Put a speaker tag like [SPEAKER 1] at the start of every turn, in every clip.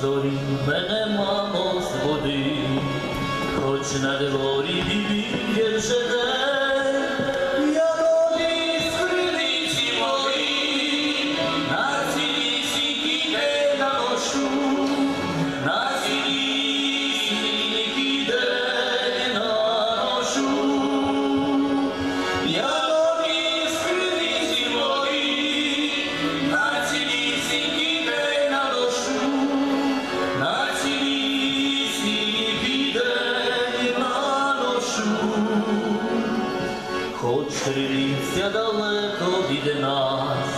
[SPEAKER 1] зорі мене мамо з води, хоч на дворі білі є вже Криниця далеко від нас.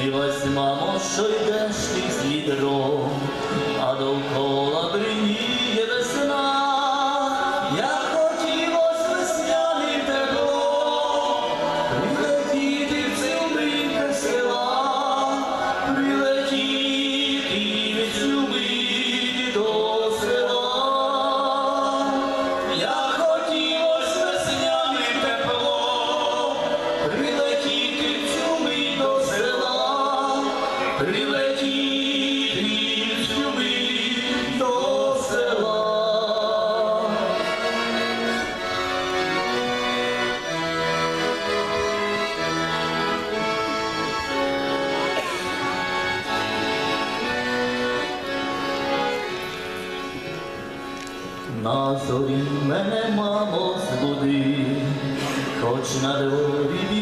[SPEAKER 1] Сподівайся, мамо, що йдеш ти слідом, а довкола. на зорі мене мамо збуди, хоч на дворі.